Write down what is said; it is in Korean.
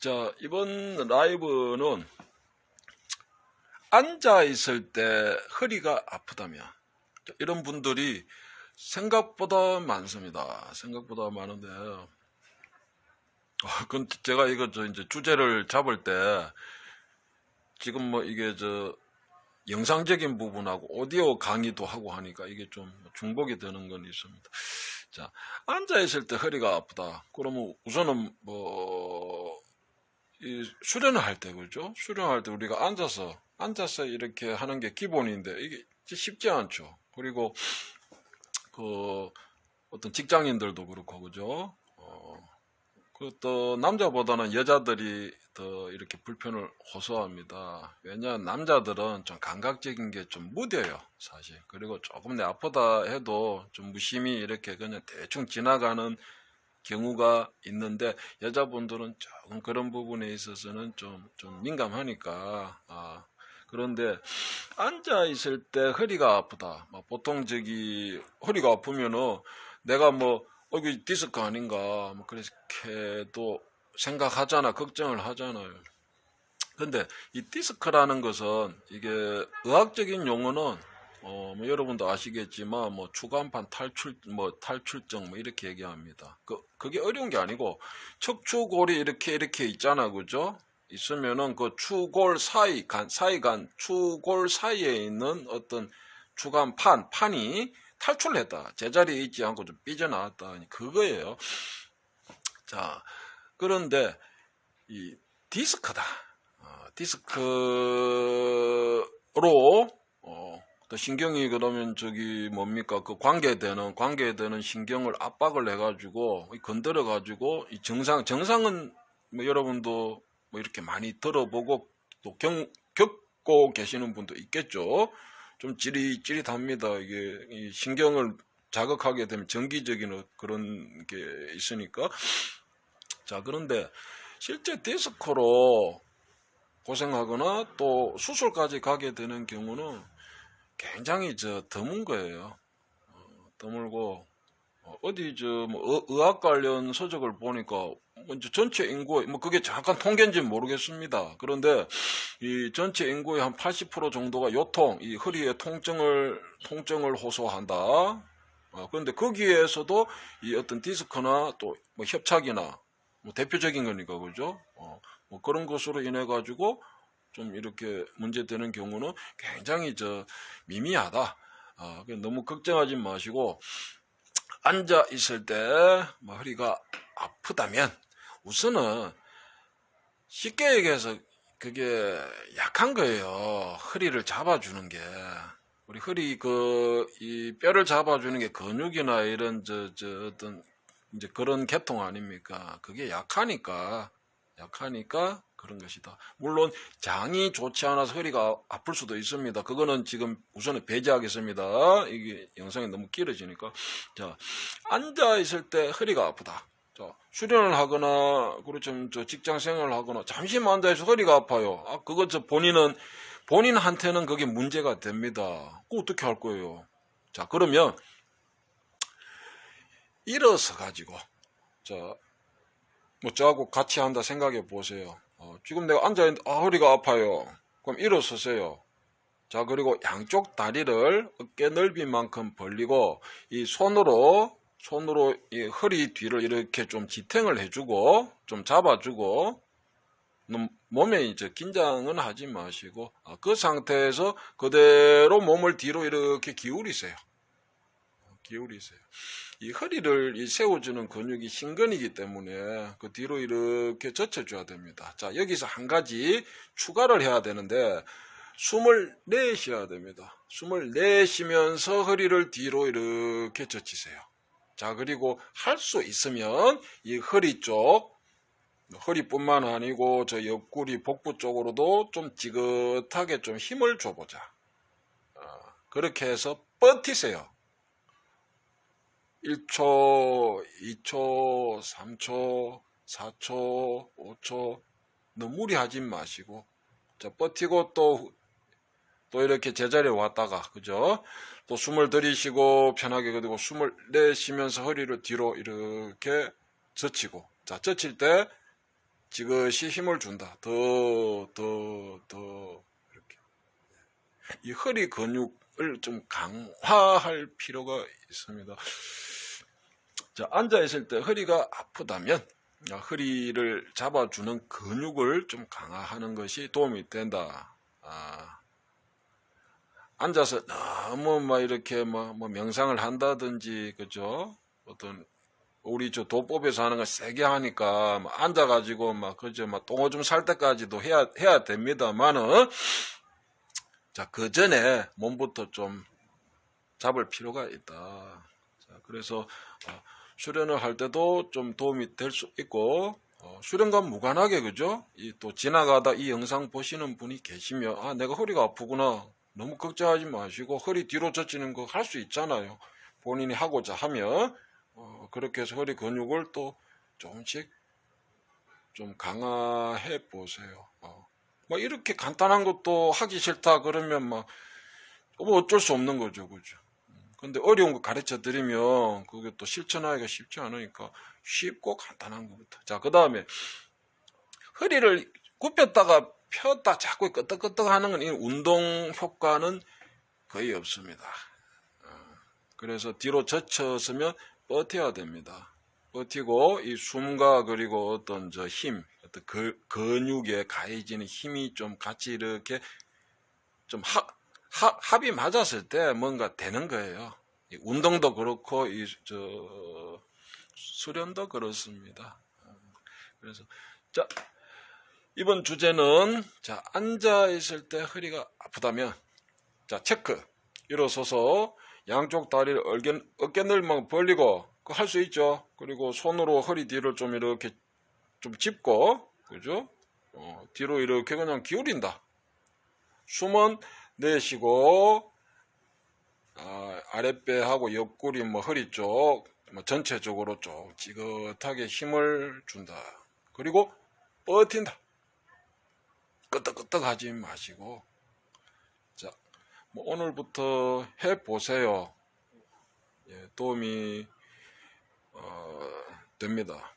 자, 이번 라이브는 앉아 있을 때 허리가 아프다면 자, 이런 분들이 생각보다 많습니다. 생각보다 많은데 아, 그건 제가 이거 저 이제 주제를 잡을 때 지금 뭐 이게 저 영상적인 부분하고 오디오 강의도 하고 하니까 이게 좀 중복이 되는 건 있습니다. 자, 앉아 있을 때 허리가 아프다. 그러면 우선은 뭐, 이 수련을 할 때, 그죠? 수련할 때 우리가 앉아서, 앉아서 이렇게 하는 게 기본인데, 이게 쉽지 않죠. 그리고, 그, 어떤 직장인들도 그렇고, 그죠? 어, 그또 남자보다는 여자들이 더 이렇게 불편을 호소합니다. 왜냐하면 남자들은 좀 감각적인 게 좀 무뎌요, 사실. 그리고 조금 내 아프다 해도 좀 무심히 이렇게 그냥 대충 지나가는 경우가 있는데 여자분들은 조금 그런 부분에 있어서는 좀, 좀 민감하니까, 아, 그런데 앉아 있을 때 허리가 아프다. 뭐 보통 저기 허리가 아프면은 내가 뭐 어, 이게 디스크 아닌가, 뭐, 그렇게도 생각하잖아, 걱정을 하잖아요. 근데 이 디스크라는 것은 이게 의학적인 용어는 어, 뭐 여러분도 아시겠지만 뭐 추간판 탈출 뭐 탈출증 뭐 이렇게 얘기합니다. 그 그게 어려운 게 아니고 척추골이 이렇게 이렇게 있잖아, 그죠? 있으면은 그 추골 사이 간 사이 간 추골 사이에 있는 어떤 추간판 판이 탈출했다. 제자리에 있지 않고 좀 삐져나왔다. 그거예요. 자, 그런데 이 디스크다. 어, 디스크로 어, 또 신경이 그러면 저기 뭡니까 그 관계되는 관계되는 신경을 압박을 해가지고 건드려 가지고 이 정상 정상은 뭐 여러분도 뭐 이렇게 많이 들어보고 또 경, 겪고 계시는 분도 있겠죠. 좀 찌릿 찌릿합니다. 이게 이 신경을 자극하게 되면 정기적인 그런 게 있으니까. 자, 그런데 실제 디스크로 고생하거나 또 수술까지 가게 되는 경우는 굉장히 저 드문 거예요. 어, 드물고 어 디 저뭐 의학 관련 서적을 보니까 먼저 전체 인구 뭐 그게 잠깐 통계인지는 모르겠습니다. 그런데 이 전체 인구의 한 80% 정도가 요통, 이 허리의 통증을 통증을 호소한다. 어, 그런데 거기에서도 이 어떤 디스크나 또 뭐 협착이나 뭐 대표적인 거니까 그죠? 어, 뭐 그런 것으로 인해 가지고 좀 이렇게 문제되는 경우는 굉장히 저 미미하다. 어, 너무 걱정하지 마시고 앉아 있을 때 뭐 허리가 아프다면 우선은 쉽게 얘기해서 그게 약한 거예요. 허리를 잡아주는 게. 우리 허리 그 이 뼈를 잡아주는 게 근육이나 이런 저 저 어떤 이제 그런 계통 아닙니까? 그게 약하니까 약하니까 그런 것이다. 물론 장이 좋지 않아서 허리가 아플 수도 있습니다. 그거는 지금 우선은 배제하겠습니다. 이게 영상이 너무 길어지니까. 자, 앉아 있을 때 허리가 아프다. 자, 수련을 하거나 그렇죠. 저 직장 생활을 하거나 잠시만 앉아 있어 허리가 아파요. 아, 그거 저 본인은 본인한테는 그게 문제가 됩니다. 그 어떻게 할 거예요? 자, 그러면 일어서 가지고 자, 뭐 저하고 같이 한다 생각해 보세요. 어, 지금 내가 앉아있는데 아, 허리가 아파요. 그럼 일어서세요. 자 그리고 양쪽 다리를 어깨 넓이만큼 벌리고 이 손으로 손으로 이 허리 뒤를 이렇게 좀 지탱을 해주고 좀 잡아주고 몸에 이제 긴장은 하지 마시고 아, 그 상태에서 그대로 몸을 뒤로 이렇게 기울이세요. 기울이세요. 이 허리를 이 세워주는 근육이 신근이기 때문에 그 뒤로 이렇게 젖혀줘야 됩니다. 자, 여기서 한 가지 추가를 해야 되는데 숨을 내쉬어야 됩니다. 숨을 내쉬면서 허리를 뒤로 이렇게 젖히세요. 자, 그리고 할 수 있으면 이 허리 쪽, 허리뿐만 아니고 저 옆구리 복부 쪽으로도 좀 지긋하게 좀 힘을 줘보자. 어, 그렇게 해서 버티세요. 1초, 2초, 3초, 4초, 5초 너무 무리하지 마시고 자 버티고 또 또 이렇게 제자리에 왔다가 그죠? 또 숨을 들이쉬고 편하게 그리고 숨을 내쉬면서 허리를 뒤로 이렇게 젖히고 자 젖힐 때 지그시 힘을 준다. 더, 더, 더, 이렇게. 이 허리 근육을 좀 강화할 필요가 있습니다. 자, 앉아있을 때 허리가 아프다면, 아, 허리를 잡아주는 근육을 좀 강화하는 것이 도움이 된다. 아, 앉아서 너무 막 이렇게 뭐, 뭐 명상을 한다든지, 그죠? 어떤 우리 저 도법에서 하는 거 세게 하니까 막 앉아가지고 막 그저 막 똥오줌 살 때까지도 해야 해야 됩니다만은 자 그 전에 몸부터 좀 잡을 필요가 있다. 자, 그래서 어, 수련을 할 때도 좀 도움이 될 수 있고 어, 수련과 무관하게 그죠? 이 또 지나가다 이 영상 보시는 분이 계시면 아 내가 허리가 아프구나 너무 걱정하지 마시고 허리 뒤로 젖히는 거 할 수 있잖아요. 본인이 하고자 하면 어, 그렇게 해서 허리 근육을 또 조금씩 좀 강화해 보세요. 어. 뭐 이렇게 간단한 것도 하기 싫다 그러면 막 뭐 어쩔 수 없는 거죠, 그죠? 근데 어려운 거 가르쳐 드리면 그게 또 실천하기가 쉽지 않으니까 쉽고 간단한 것부터. 자, 그 다음에 허리를 굽혔다가 폈다 자꾸 끄덕끄덕 하는 건 이 운동 효과는 거의 없습니다. 어, 그래서 뒤로 젖혀서면 버텨야 됩니다. 버티고 이 숨과 그리고 어떤 저 힘, 어떤 그, 근육에 가해지는 힘이 좀 같이 이렇게 좀 하, 하, 합이 맞았을 때 뭔가 되는 거예요. 이 운동도 그렇고 이 저 수련도 그렇습니다. 그래서 자 이번 주제는 자 앉아 있을 때 허리가 아프다면 자 체크 일어서서 양쪽 다리를 어깨, 어깨늘만 벌리고 할수 있죠. 그리고 손으로 허리 뒤를 좀 이렇게 좀 짚고 그죠? 어, 뒤로 이렇게 그냥 기울인다. 숨은 내쉬고 아, 아랫배하고 옆구리 뭐 허리 쪽 뭐 전체적으로 좀 지긋하게 힘을 준다. 그리고 버틴다. 끄덕끄덕 하지 마시고 자, 뭐 오늘부터 해 보세요. 예, 도움이 어, 됩니다.